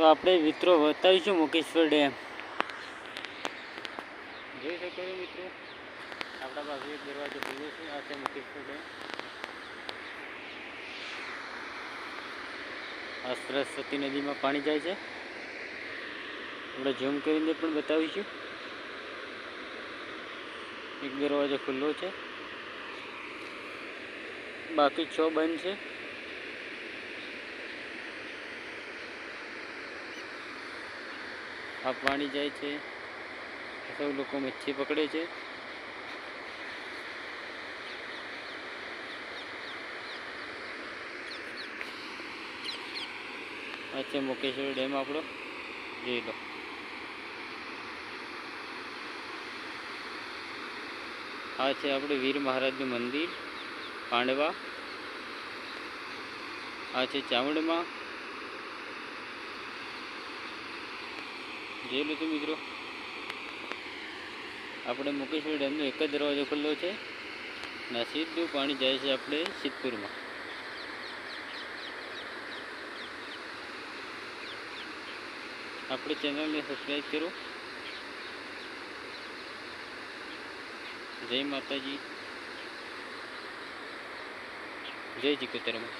તો આપણે મિત્રો બતાવીશું મુકેશ્વર ડેમ. જોઈ શકો છો મિત્રો. આપણા પાસે એક દરવાજો ખુલ્લો છે. આ છે મુકેશ્વર ડેમ. આ સરસ્વતી નદીમાં પાણી જાય છે. આપણે ઝૂમ કરીને પણ બતાવીશું. એક દરવાજો ખુલ્લો છે. બાકી છ બંધ છે. આ પાણી જાય છે. સૌ લોકો મચ્છી પકડે છે. આ છે મુકેશ્વર ડેમ આપણો. જોઈ લો. આ છે આપણે વીર મહારાજનું મંદિર, પાંડવા. આ છે ચામુંડમાં. જોઈ લો મિત્રો. આપણે મુકેશ્વર ડેમનો એક જ દરવાજો ખુલ્લો છે ના સીધું પાણી જાય છે આપણે સિદ્ધપુરમાં. આપણી ચેનલને સબસ્ક્રાઈબ કરો. જય માતાજી. જય ચિકોતરમાં